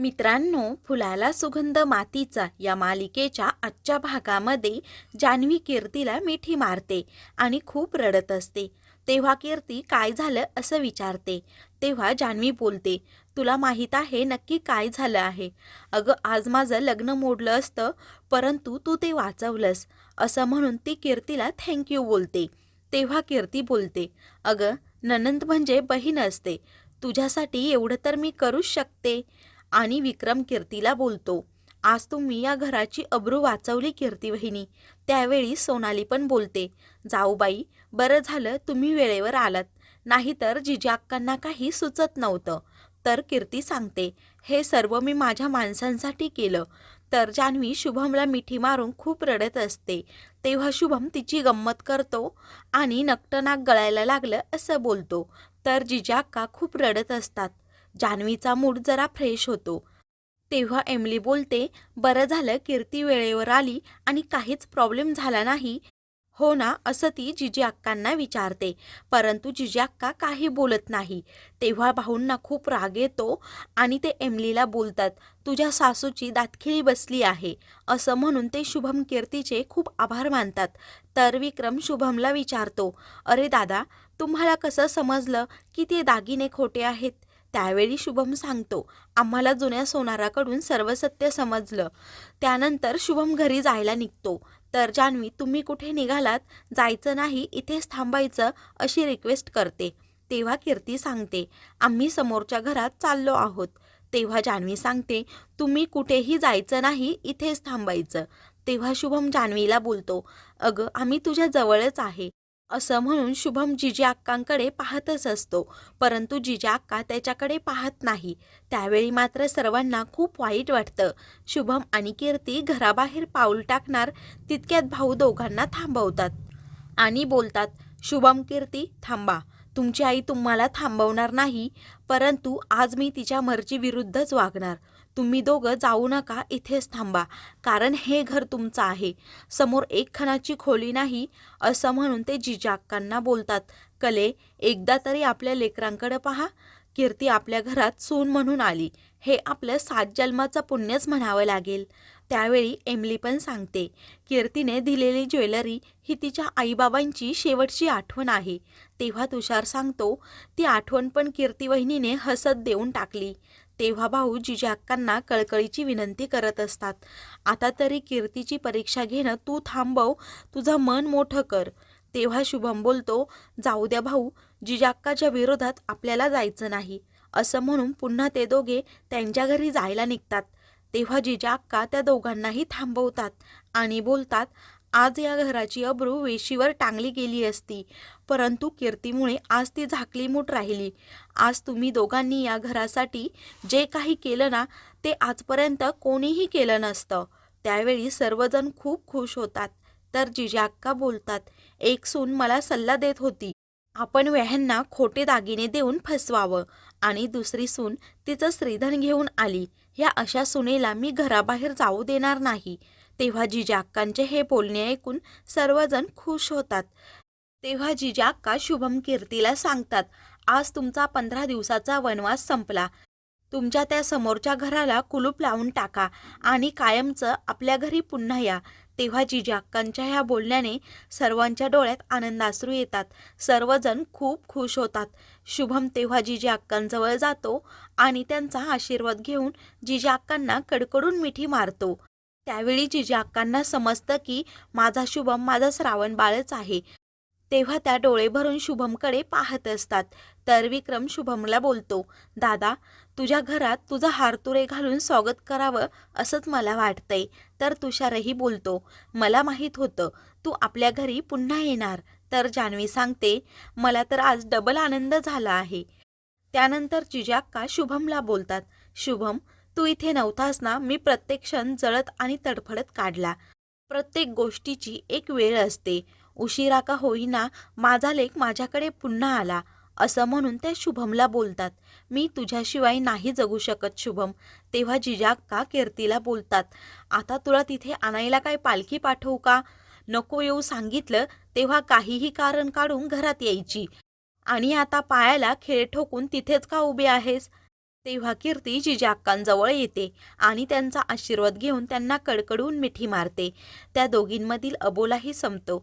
मित्रांनो फुलाला सुगंध मातीचा या मालिकेच्या आजच्या भागामध्ये जान्हवी कीर्तीला मिठी मारते आणि खूप रडत असते. तेव्हा कीर्ती काय झालं असं विचारते. तेव्हा जान्हवी बोलते तुला माहीत आहे नक्की काय झालं आहे. अगं आज माझं लग्न मोडलं असतं परंतु तू ते वाचवलंस. असं म्हणून ती कीर्तीला थँक्यू बोलते. तेव्हा कीर्ती बोलते अगं ननंद म्हणजे बहीण असते. तुझ्यासाठी एवढं तर मी करूच शकते. आणि विक्रम कीर्तीला बोलतो आज तुम्ही या घराची अब्रू वाचवली कीर्ती वहिनी त्यावेळी सोनाली पण बोलते जाऊबाई बरं झालं तुम्ही वेळेवर आलात. नाहीतर जिजा अक्कांना काही सुचत नव्हतं तर कीर्ती सांगते हे सर्व मी माझ्या माणसांसाठी केलं. तर जान्हवी शुभमला मिठी मारून खूप रडत असते. तेव्हा शुभम तिची गंमत करतो आणि नकटनाक गळायला लागलं असं बोलतो. तर जिजा अक्का खूप रडत असतात. जान्हवीचा मूड जरा फ्रेश होतो. तेव्हा एमली बोलते बरं झालं कीर्ती वेळेवर आली आणि काहीच प्रॉब्लेम झाला नाही. हो ना असं ती जिजी अक्कांना विचारते. परंतु जिजी अक्का काही बोलत नाही. तेव्हा भाऊंना खूप राग येतो आणि ते एमलीला बोलतात तुझ्या सासूची दातखिळी बसली आहे. असं म्हणून ते शुभम कीर्तीचे खूप आभार मानतात. तर विक्रम शुभमला विचारतो अरे दादा तुम्हाला कसं समजलं की ते दागिने खोटे आहेत? त्यावेळी शुभम सांगतो आम्हाला जुन्या सोनाराकडून सर्व सत्य समजलं. त्यानंतर शुभम घरी जायला निघतो. तर जान्हवी तुम्ही कुठे निघालात? जायचं नाही इथेच थांबायचं अशी रिक्वेस्ट करते. तेव्हा कीर्ती सांगते आम्ही समोरच्या घरात चाललो आहोत. तेव्हा जान्हवी सांगते तुम्ही कुठेही जायचं नाही इथेच थांबायचं. तेव्हा शुभम जान्हवीला बोलतो अगं आम्ही तुझ्या जवळच आहे. असं म्हणून शुभम जिजी अक्कांकडे पाहतच असतो. परंतु जिजा अक्का त्याच्याकडे पाहत नाही. त्यावेळी मात्र सर्वांना खूप वाईट वाटतं. शुभम आणि कीर्ती घराबाहेर पाऊल टाकणार तितक्यात भाऊ दोघांना थांबवतात. आणि बोलतात शुभम कीर्ती थांबा. तुमची आई तुम्हाला थांबवणार नाही परंतु आज मी तिच्या मर्जीविरुद्धच वागणार. तुम्ही दोघं जाऊ नका इथेच थांबा. कारण हे घर तुमचं आहे. समोर एक खणाची खोली नाही असं म्हणून ते जिजाक्कांना बोलतात. कले एकदा तरी आपल्या लेकरांकडे पहा. कीर्ती आपल्या घरात सून म्हणून आली. हे आपलं सात जन्माचं पुण्यच म्हणावं लागेल. त्यावेळी एमली पण सांगते कीर्तीने दिलेली ज्वेलरी ही तिच्या आईबाबांची शेवटची आठवण आहे. तेव्हा तुषार सांगतो ती आठवण पण कीर्ती वहिनीने हसत देऊन टाकली. तेव्हा भाऊ जिजे अक्कांना कळकळीची विनंती करत असतात. आता तरी कीर्तीची परीक्षा घेणं तू थांबव तुझं मन मोठं कर तेव्हा शुभम बोलतो जाऊ द्या भाऊ जिजाक्काच्या विरोधात आपल्याला जायचं नाही असं म्हणून पुन्हा ते दोघे त्यांच्या घरी जायला निघतात. तेव्हा जिजाक्का त्या दोघांनाही थांबवतात आणि बोलतात आज या घराची अब्रू वेशीवर टांगली गेली असती. परंतु कीर्तीमुळे आज ती झाकली मूठ राहिली. आज तुम्ही दोघांनी या घरासाठी जे काही केलं ना ते आजपर्यंत कोणीही केलं नसतं. त्यावेळी सर्वजण खूप खुश होतात. तर जिजाक्का बोलतात एक सून मला सल्ला देत होती. आपण वह्यांना खोटे दागिने देऊन फसवावं. आणि दुसरी सून तिचं श्रीधन घेऊन आली. ह्या अशा सुनेला मी घराबाहेर जाऊ देणार नाही. तेव्हा जिजाक्कांचे हे बोलणे ऐकून सर्वजण खुश होतात. तेव्हा जिजा अक्का शुभम कीर्तीला सांगतात आज तुमचा पंधरा दिवसाचा वनवास संपला. तुमच्या त्या समोरच्या घराला कुलूप लावून टाका आणि कायमचं आपल्या घरी पुन्हा या. तेव्हा जिजाक्कांच्या ह्या बोलण्याने सर्वांच्या डोळ्यात आनंदाश्रू येतात. सर्वजण खूप खुश होतात. शुभम तेव्हा जिजाक्कांजवळ जातो आणि त्यांचा आशीर्वाद घेऊन जिजाक्कांना कडकडून मिठी मारतो. त्यावेळी जिजा अक्कांना समजतं की माझा शुभम माझा श्रावण बाळच आहे. तेव्हा त्या डोळे भरून शुभमकडे पाहत असतात. तर विक्रम शुभमला बोलतो दादा तुझ्या घरात तुझं हारतुरे घालून स्वागत करावं असंच मला वाटतंय. तर तुषारही बोलतो मला माहीत होतं तू आपल्या घरी पुन्हा येणार. तर जान्हवी सांगते मला तर आज डबल आनंद झाला आहे. त्यानंतर जिजाक्का शुभमला बोलतात शुभम तू इथे नव्हतास ना मी प्रत्येक क्षण जळत आणि तडफडत काढला. प्रत्येक गोष्टीची एक वेळ असते. उशिरा का होईना माझा लेख माझ्याकडे पुन्हा आला. असं म्हणून ते शुभमला बोलतात. मी तुझ्याशिवाय नाही जगू शकत शुभम. तेव्हा जिजाक्का कीर्तीला बोलतात? आता तुला तिथे आणायला काय पालखी पाठवू का? नको येऊ सांगितलं तेव्हा काहीही कारण काढून घरात यायची. आणि आता पायाला खेळ ठोकून तिथेच का उभी आहेस? तेव्हा कीर्ती जिजा अक्कांजवळ येते आणि त्यांचा आशीर्वाद घेऊन त्यांना कडकडून मिठी मारते. त्या दोघींमधील अबोलाही संपतो.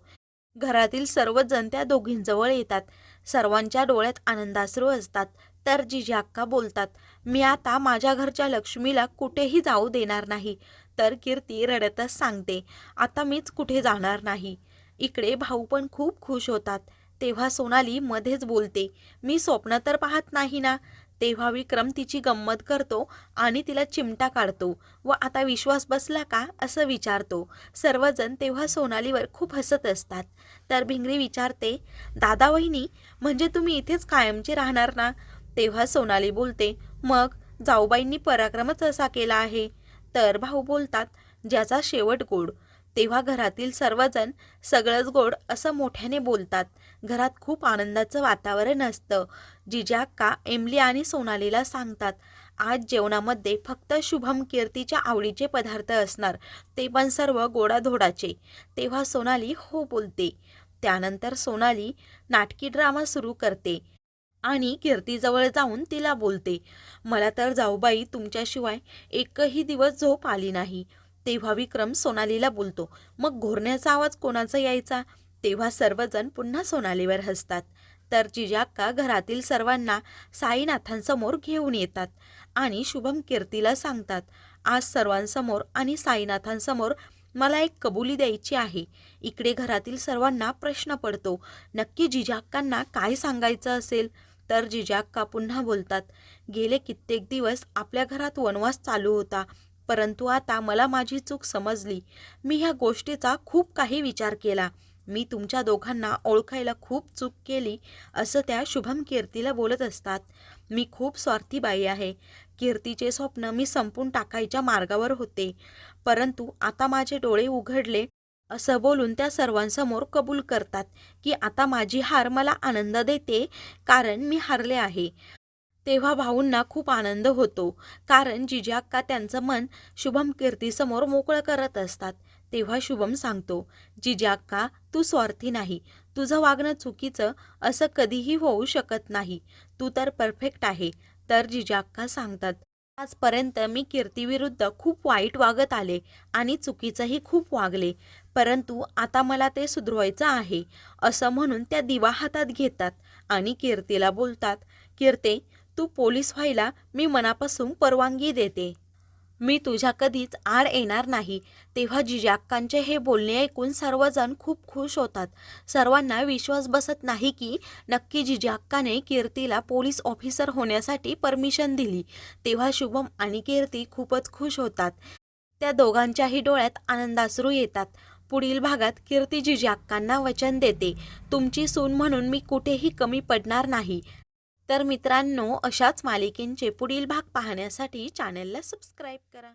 घरातील सर्वजण त्या दोघींजवळ येतात. सर्वांच्या डोळ्यात आनंदाश्रू असतात. तर जिजा अक्का बोलतात मी आता माझ्या घरच्या लक्ष्मीला कुठेही जाऊ देणार नाही तर कीर्ती रडतच सांगते आता मीच कुठे जाणार नाही इकडे भाऊ पण खूप खुश होतात. तेव्हा सोनाली मध्येच बोलते मी स्वप्न तर पाहत नाही ना. तेव्हा विक्रम तिची गंमत करतो आणि तिला चिमटा काढतो व आता विश्वास बसला का असं विचारतो. सर्वजण तेव्हा सोनालीवर खूप हसत असतात. तर भिंगरी विचारते दादा वहिनी म्हणजे तुम्ही इथेच कायमचे राहणार ना? तेव्हा सोनाली बोलते मग जाऊबाईंनी पराक्रमच असा केला आहे. तर भाऊ बोलतात ज्याचा शेवट गोड तेव्हा घरातील सर्वजण सगळंच गोड असं मोठ्याने बोलतात. घरात खूप आनंदाचं वातावरण असतं. जिजाक्का एमली आणि सोनालीला सांगतात आज जेवणामध्ये फक्त शुभम कीर्तीच्या आवडीचे पदार्थ असणार. ते पण सर्व गोडाधोडाचे. तेव्हा सोनाली हो बोलते. त्यानंतर सोनाली नाटकी ड्रामा सुरू करते आणि कीर्तीजवळ जाऊन तिला बोलते मला तर जाऊबाई तुमच्याशिवाय एकही दिवस झोप आली नाही. तेव्हा विक्रम सोनालीला बोलतो. मग घोरण्याचा आवाज कोणाचा यायचा? तेव्हा सर्वजण पुन्हा सोनालीवर हसतात. तर जिजाक्का घरातील सर्वांना साईनाथांसमोर घेऊन येतात आणि शुभम कीर्तीला सांगतात आज सर्वांसमोर आणि साईनाथांसमोर मला एक कबुली द्यायची आहे. इकडे घरातील सर्वांना प्रश्न पडतो नक्की जिजाक्कांना काय सांगायचं असेल? तर जिजाक्का पुन्हा बोलतात गेले कित्येक दिवस आपल्या घरात वनवास चालू होता. परंतु आता मला माझी चूक समजली. मी ह्या गोष्टीचा खूप काही विचार केला. मी तुमच्या दोघांना ओळखायला खूप चूक केली असं त्या शुभम कीर्तीला बोलत असतात. मी खूप स्वार्थी बाई आहे. कीर्तीचे स्वप्न मी संपून टाकायच्या मार्गावर होते. परंतु आता माझे डोळे उघडले असं बोलून त्या सर्वांसमोर कबूल करतात की आता माझी हार मला आनंद देते कारण मी हारले आहे. तेव्हा भाऊंना खूप आनंद होतो. कारण जिजाक्का त्यांचं मन शुभम कीर्तीसमोर मोकळं करत असतात. तेव्हा शुभम सांगतो जिजाक्का तू स्वार्थी नाही. तुझं वागणं चुकीचं असं कधीही होऊ शकत नाही. तू तर परफेक्ट आहे. तर जिजाक्का सांगतात आजपर्यंत मी कीर्तीविरुद्ध खूप वाईट वागत आले आणि चुकीचंही खूप वागले. परंतु आता मला ते सुधरवायचं आहे. असं म्हणून त्या दिवा हातात घेतात आणि कीर्तीला बोलतात कीर्ते तू पोलीस व्हायला मी मनापासून परवानगी देते. मी तुझ्या कधीच आड येणार नाही. तेव्हा जिजाक्कांचे हे बोलणे ऐकून सर्वजण खूप खुश होतात. सर्वांना विश्वास बसत नाही की नक्की जिजाक्काने कीर्तीला पोलीस ऑफिसर होण्यासाठी परमिशन दिली. तेव्हा शुभम आणि कीर्ती खूपच खुश होतात. त्या दोघांच्याही डोळ्यात आनंदासरू येतात. पुढील भागात कीर्ती जिजाक्कांना वचन देते. तुमची सून म्हणून मी कुठेही कमी पडणार नाही. तर मित्रांनो अशाच मालिकेंचे पुढील भाग पाहण्यासाठी चॅनलला सबस्क्राईब करा.